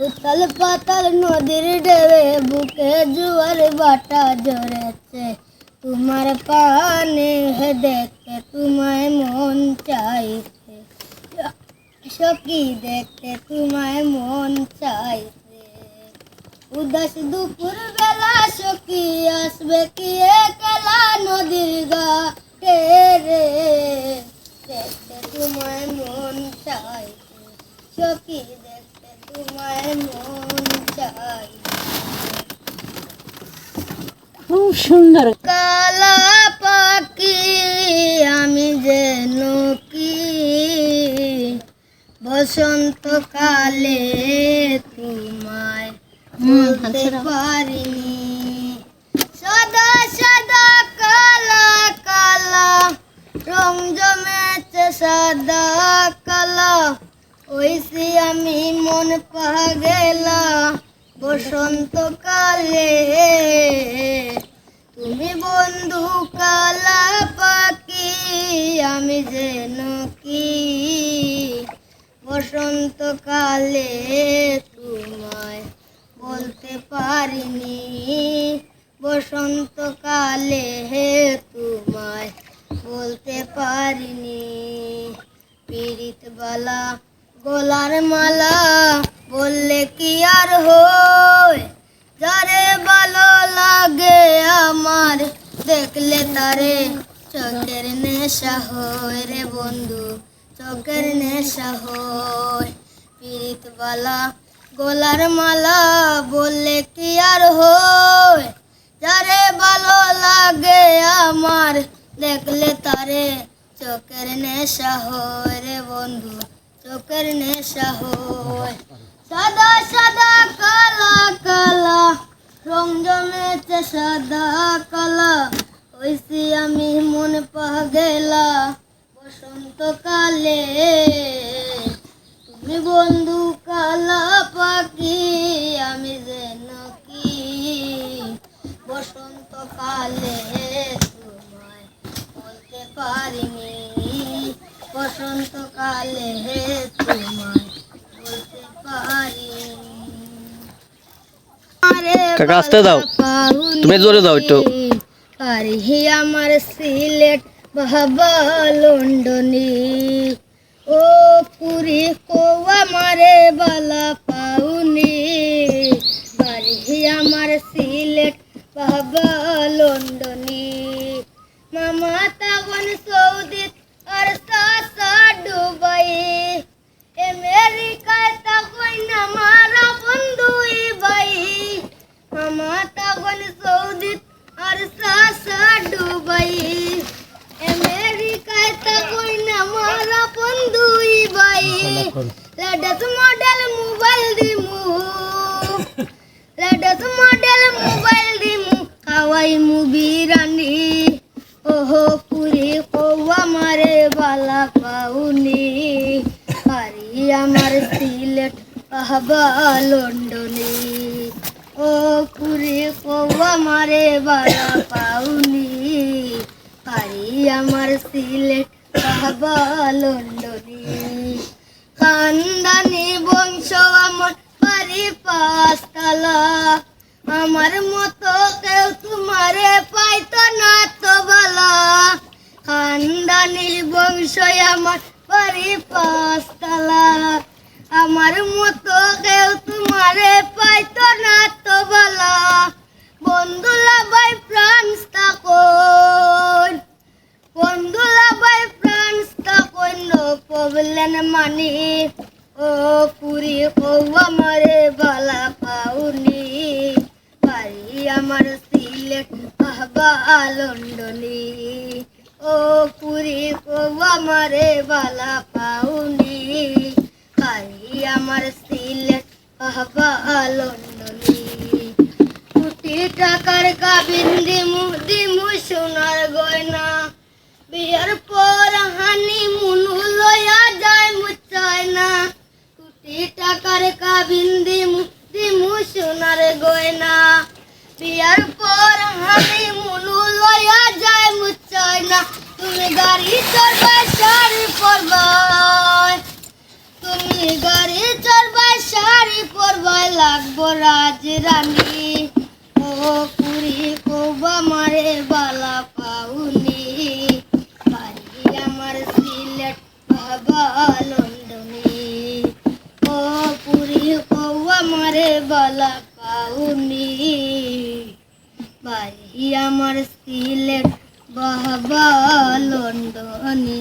উতাল পাতাল নদীর ঢেবে বুকে জুয়ার বাটা জড়েছে তোমার পানে দেখতে, তোমায় মন চাইছে। সখী দেখতে, তোমায় মন চাইছে। উদাস দুপুর বেলা সখী আসবে কি একলা নদীর ঘাটে রে দেখতে তোমায় মন চাইছে সখী দেখতে তোমায় মন চাইছে খুব সুন্দর। কালা পাখি আমি যেন কি? বসন্তকালে তোমায় বলতে পারিনি। সদা সদা কালা কালা রং জমেছে সাদা ওইসি আমি মন পা গেলা বসন্তকালে। তুমি বন্ধু কালা পাখি, আমি যেন কি? বসন্তকালে তোমায় বলতে পারিনি। বসন্তকালে তোমায় বলতে পারিনি। পীড়িত বালা গলার মালা বললে কি আর হয়? যারে ভালো লাগে আমার, দেখলে তারে চোখের নেশা হয় রে বন্ধু, চোখের নেশা হয়। পীড়িত বালা গলার মালা বললে কি আর হয়? যারে ভালো লাগে আমার, দেখলে তারে চোখের নেশা হয় রে বন্ধু চোখের নেশা হয়। সাদা সাদা, কালা কালা, রং জমেছে সাদা, কালা। ওইসি আমি মন পাগেলা, বসন্তকালে। তুমি বন্ধু বসন্তকালে তোমায় বলতে পারিনি কাকা, আস্তে দাও। তুমি জোরে দাও একটু। পারি আমার সিলেট বাবা লন্ডনী। ও পুরি কোয়া মারে বালা পাউনি বাড়ি আমার সিলেট বাবা লন্ডনী। মামা তখন সৌদি আমার বন্ধুই বাই মামা তখন সৌদি আর সাসা দুবাই। আমেরিকায় তখন আমার বন্ধুই বাই লেটেস্ট মডেল মোবাইল দিমু। লেটেস্ট মডেল মোবাইল দিমু খাওয়াই মুভি রানি। ওহো পুরি কৌয়া মারে বালা পাউনি। পারি আমার আহবা লন্ডনে ও পুরি কৌয়া মারে বালা পাউনি। পারি আমার সিলেট আহবা লন্ডনে খানদানি বংশ আমার বাড়ি পাঁচতলা। আমার মতো কেউ তোমারে পাইতো না তো বলা। খানদানি বংশ আমার বাড়ি পাঁচতলা। আমার মতো কেউ তোমারে পাইতো না তো বলা। বন্ধুলা ভাই ফ্রান্স তখন। বন্ধুলা ভাই ফ্রান্স তখন প্রবলেম মানি। ও পুরি কৌয়া মারে বালা পাউনি পারি আমার সিলেট আহবা লন্ডনি। ও পুরি কৌয়া মারে বালা আমার সিলেট লন্ডনি। কোটি টাকার কাবিন দিমু দিমু সোনার গয়না। বিয়ার পর হানি মুনু লয়া যায় মুচায় না কোটি টাকার কাবিন দিমু দিমু সোনার গয়না। বিয়ার পর হানি মুনু লয়া যায় মুচায় না তুমি গাড়ি চড়বা, শাড়ি পরবা। রাজ রানী, ও পুরী কোব মারের বালা পাউনি বাড়ি আমার সিলেট বাবা লন্ডনি, ও পুরী কোব মারে বালা পাউনি বাড়ি আমার সিলেট বাবা লন্ডনি।